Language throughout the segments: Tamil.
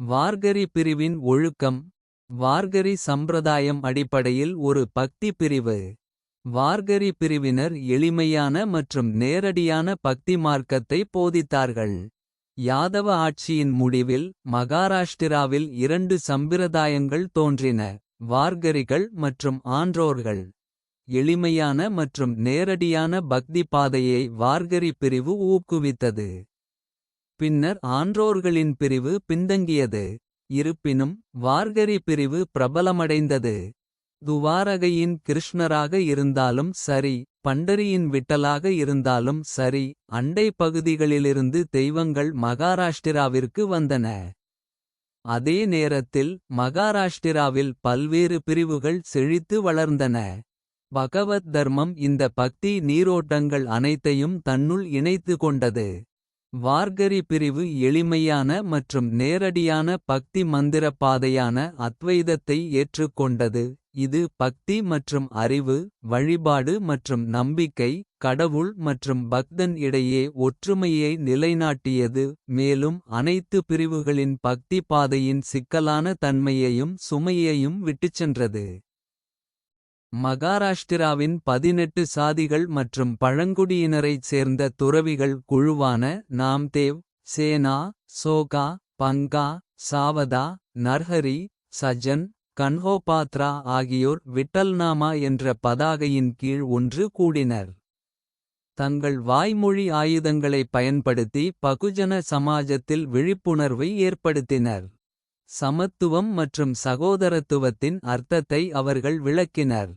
வார்கரி பிரிவின் ஒழுக்கம் வார்கரி சம்பிரதாயம் அடிப்படையில் ஒரு பக்தி பிரிவு. வார்கரி பிரிவினர் எளிமையான மற்றும் நேரடியான பக்தி மார்க்கத்தை போதித்தார்கள். யாதவ ஆட்சியின் முடிவில் மகாராஷ்டிராவில் இரண்டு சம்பிரதாயங்கள் தோன்றின. வார்கரிகள் மற்றும் ஆன்றோர்கள். எளிமையான மற்றும் நேரடியான பக்தி பாதையை வார்கரி பிரிவு ஊக்குவித்தது. பின்னர் ஆன்றோர்களின் பிரிவு பின்தங்கியது. இருப்பினும் வார்கரி பிரிவு பிரபலமடைந்தது. துவாரகையின் கிருஷ்ணராக இருந்தாலும் சரி. பண்டரியின் விட்டலாக இருந்தாலும் சரி. அண்டை பகுதிகளிலிருந்து தெய்வங்கள் மகாராஷ்டிராவிற்கு வந்தன. அதே நேரத்தில் மகாராஷ்டிராவில் பல்வேறு பிரிவுகள் செழித்து வளர்ந்தன. பகவத் தர்மம் இந்த பக்தி நீரோட்டங்கள் அனைத்தையும் தன்னுள் இணைத்து கொண்டது. வார்கரி பிரிவு எளிமையான மற்றும் நேரடியான பக்தி மந்திர பாதையான அத்வைதத்தை ஏற்றுக்கொண்டது. இது பக்தி மற்றும் அறிவு வழிபாடு மற்றும் நம்பிக்கை. கடவுள் மற்றும் பக்தன் இடையே ஒற்றுமையை நிலைநாட்டியது. மேலும் அனைத்து பிரிவுகளின் பக்தி பாதையின் சிக்கலான தன்மையையும் சுமையையும் விட்டுச்சென்றது. மகாராஷ்டிராவின் பதினெட்டு சாதிகள் மற்றும் பழங்குடியினரைச் சேர்ந்த துறவிகள் குழுவான நாம்தேவ் சேனா சோகா பங்கா சாவதா நர்ஹரி சஜன் கன்ஹோபாத்ரா ஆகியோர் விட்டல்நாமா என்ற பதாகையின் கீழ் ஒன்று கூடினர். தங்கள் வாய்மொழி ஆயுதங்களை பயன்படுத்தி பகுஜன சமாஜத்தில் விழிப்புணர்வை ஏற்படுத்தினர். சமத்துவம் மற்றும் சகோதரத்துவத்தின் அர்த்தத்தை அவர்கள் விளக்கினர்.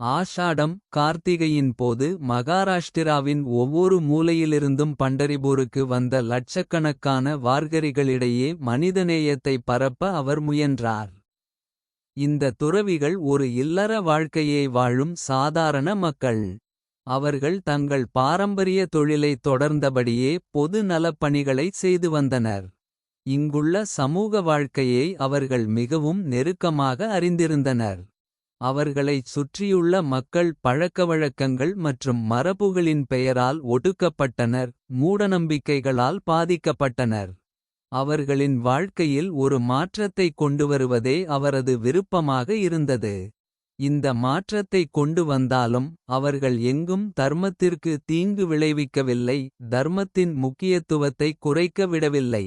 ஆஷாடம் கார்த்திகையின் போது மகாராஷ்டிராவின் ஒவ்வொரு மூலையிலிருந்தும் பண்டரிபூருக்கு வந்த லட்சக்கணக்கான வார்கரிகளிடையே மனிதநேயத்தை பரப்ப அவர் முயன்றார். இந்த துறவிகள் ஒரு இல்லற வாழ்க்கையை வாழும் சாதாரண மக்கள். அவர்கள் தங்கள் பாரம்பரிய தொழிலை தொடர்ந்தபடியே பொது நலப்பணிகளை செய்து வந்தனர். இங்குள்ள சமூக வாழ்க்கையை அவர்கள் மிகவும் நெருக்கமாக அறிந்திருந்தனர். அவர்களைச் சுற்றியுள்ள மக்கள் பழக்கவழக்கங்கள் மற்றும் மரபுகளின் பெயரால் ஒடுக்கப்பட்டனர். மூடநம்பிக்கைகளால் பாதிக்கப்பட்டனர். அவர்களின் வாழ்க்கையில் ஒரு மாற்றத்தை கொண்டுவருவதே அவரது விருப்பமாக இருந்தது. இந்த மாற்றத்தை கொண்டு வந்தாலும் அவர்கள் எங்கும் தர்மத்திற்கு தீங்கு விளைவிக்கவில்லை. தர்மத்தின் முக்கியத்துவத்தை குறைக்க விடவில்லை.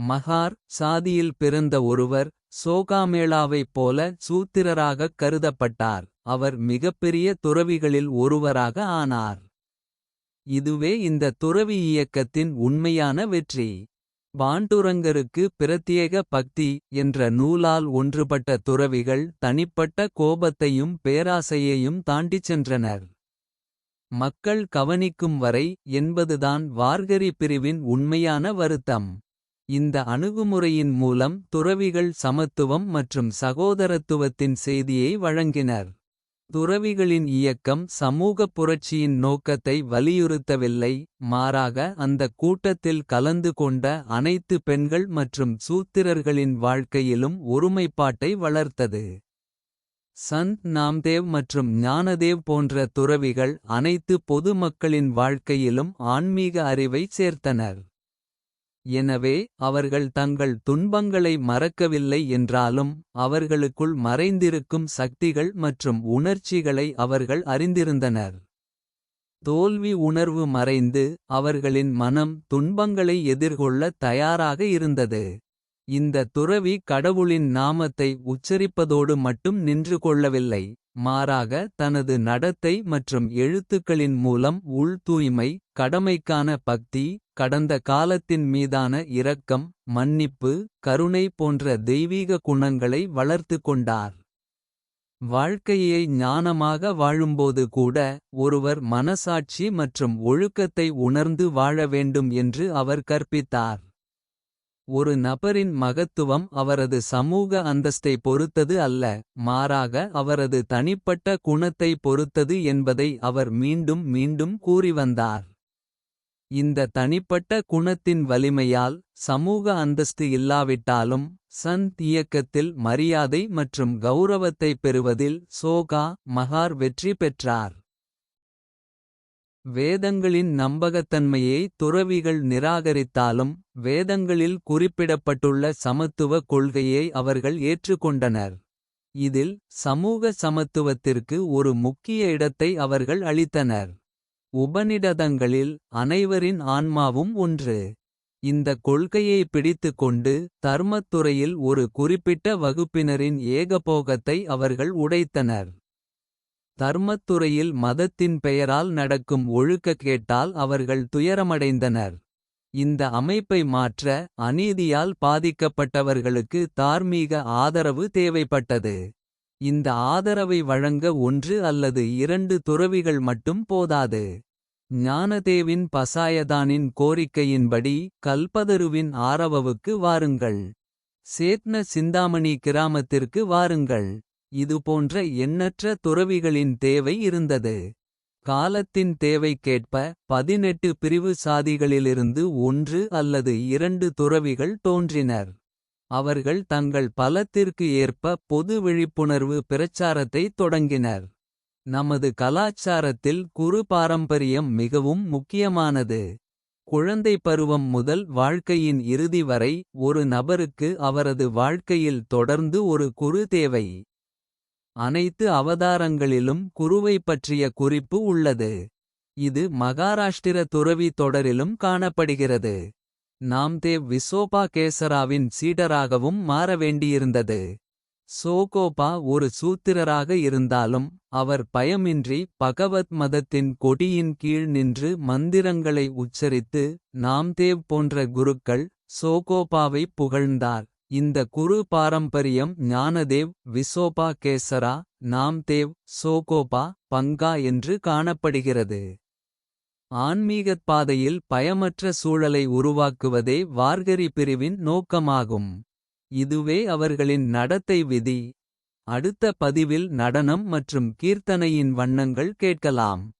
மகார் சாதியில் பிறந்த ஒருவர் சோகாமேளாவைப் போல சூத்திரராகக் கருதப்பட்டார். அவர் மிகப்பெரிய துறவிகளில் ஒருவராக ஆனார். இதுவே இந்த துறவி இயக்கத்தின் உண்மையான வெற்றி. பாண்டுரங்கருக்கு பிரத்யேக பக்தி என்ற நூலால் ஒன்றுபட்ட துறவிகள் தனிப்பட்ட கோபத்தையும் பேராசையையும் தாண்டிச் சென்றனர். மக்கள் கவனிக்கும் வரை என்பதுதான் வார்கரி பிரிவின் உண்மையான வருத்தம். இந்த அணுகுமுறையின் மூலம் துறவிகள் சமத்துவம் மற்றும் சகோதரத்துவத்தின் செய்தியை வழங்கினர். துறவிகளின் இயக்கம் சமூகப் புரட்சியின் நோக்கத்தை வலியுறுத்தவில்லை. மாறாக அந்த கூட்டத்தில் கலந்து கொண்ட அனைத்து பெண்கள் மற்றும் சூத்திரர்களின் வாழ்க்கையிலும் ஒருமைப்பாட்டை வளர்த்தது. சந்த் நாம்தேவ் மற்றும் ஞானதேவ் போன்ற துறவிகள் அனைத்து பொது மக்களின் வாழ்க்கையிலும் ஆன்மீக அறிவை சேர்த்தனர். எனவே அவர்கள் தங்கள் துன்பங்களை மறக்கவில்லை என்றாலும். அவர்களுக்குள் மறைந்திருக்கும் சக்திகள் மற்றும் உணர்ச்சிகளை அவர்கள் அறிந்திருந்தனர். தோல்வி உணர்வு மறைந்து அவர்களின் மனம் துன்பங்களை எதிர்கொள்ள தயாராக இருந்தது. இந்த துறவி கடவுளின் நாமத்தை உச்சரிப்பதோடு மட்டும் நின்று கொள்ளவில்லை. மாறாக தனது நடத்தை மற்றும் எழுத்துக்களின் மூலம் உள் தூய்மை. கடமைக்கான பக்தி கடந்த காலத்தின் மீதான இரக்கம். மன்னிப்பு கருணை போன்ற தெய்வீக குணங்களை வளர்த்து கொண்டார். வாழ்க்கையை ஞானமாக வாழும்போது கூட ஒருவர் மனசாட்சி மற்றும் ஒழுக்கத்தை உணர்ந்து வாழ வேண்டும் என்று அவர் கற்பித்தார். ஒரு நபரின் மகத்துவம் அவரது சமூக அந்தஸ்தை பொறுத்தது அல்ல. மாறாக அவரது தனிப்பட்ட குணத்தை பொறுத்தது என்பதை அவர் மீண்டும் மீண்டும் கூறி வந்தார் இந்த தனிப்பட்ட குணத்தின் வலிமையால் சமூக அந்தஸ்து இல்லாவிட்டாலும். சந்த் இயக்கத்தில் மரியாதை மற்றும் கௌரவத்தை பெறுவதில் சோகா மகார் வெற்றி பெற்றார். வேதங்களின் நம்பகத்தன்மையை துறவிகள் நிராகரித்தாலும். வேதங்களில் குறிப்பிடப்பட்டுள்ள சமத்துவ கொள்கையை அவர்கள் ஏற்றுக்கொண்டனர். இதில் சமூக சமத்துவத்திற்கு ஒரு முக்கிய இடத்தை அவர்கள் அளித்தனர். உபநிடதங்களில் அனைவரின் ஆன்மாவும் ஒன்று. இந்த கொள்கையை பிடித்துக்கொண்டு தர்மத்துறையில் ஒரு குறிப்பிட்ட வகுப்பினரின் ஏகபோகத்தை அவர்கள் உடைத்தனர். தர்மத்துறையில் மதத்தின் பெயரால் நடக்கும் ஒழுக்கக்கேட்டால் அவர்கள் துயரமடைந்தனர். இந்த அமைப்பை மாற்ற அநீதியால் பாதிக்கப்பட்டவர்களுக்கு தார்மீக ஆதரவு தேவைப்பட்டது. இந்த ஆதரவை வழங்க ஒன்று அல்லது இரண்டு துறவிகள் மட்டும் போதாது. ஞானதேவின் பசாயதானின் கோரிக்கையின்படி கல்பதருவின் ஆரவவுக்கு வாருங்கள். சேத்ன சிந்தாமணி கிராமத்திற்கு வாருங்கள். இதுபோன்ற எண்ணற்ற துறவிகளின் தேவை இருந்தது. காலத்தின் தேவைக்கேற்ப பதினெட்டு பிரிவு சாதிகளிலிருந்து ஒன்று அல்லது இரண்டு துறவிகள் தோன்றினர். அவர்கள் தங்கள் பலத்திற்கு ஏற்ப பொது விழிப்புணர்வு பிரச்சாரத்தை தொடங்கினர். நமது கலாச்சாரத்தில் குரு பாரம்பரியம் மிகவும் முக்கியமானது. குழந்தை பருவம் முதல் வாழ்க்கையின் இறுதி வரை ஒரு நபருக்கு அவரது வாழ்க்கையில் தொடர்ந்து ஒரு குரு தேவை. அனைத்து அவதாரங்களிலும் குருவைப் பற்றிய குறிப்பு உள்ளது. இது மகாராஷ்டிர துறவி தொடரிலும் காணப்படுகிறது. நாம்தேவ் விசோபா கேசராவின் சீடராகவும் மாற வேண்டியிருந்தது. சோகோபா ஒரு சூத்திரராக இருந்தாலும் அவர் பயமின்றி பகவத் மதத்தின் கொடியின் கீழ் நின்று மந்திரங்களை உச்சரித்து. நாம்தேவ் போன்ற குருக்கள் சோகோபாவை புகழ்ந்தார். இந்த குரு பாரம்பரியம் ஞானதேவ் விசோபா கேசரா நாம்தேவ் சோகோபா பங்கா என்று காணப்படுகிறது. ஆன்மீகத் பாதையில் பயமற்ற சூழலை உருவாக்குவதே வார்கரி பிரிவின் நோக்கமாகும். இதுவே அவர்களின் நடத்தை விதி. அடுத்த பதிவில் நடனம் மற்றும் கீர்த்தனையின் வண்ணங்கள் கேட்கலாம்.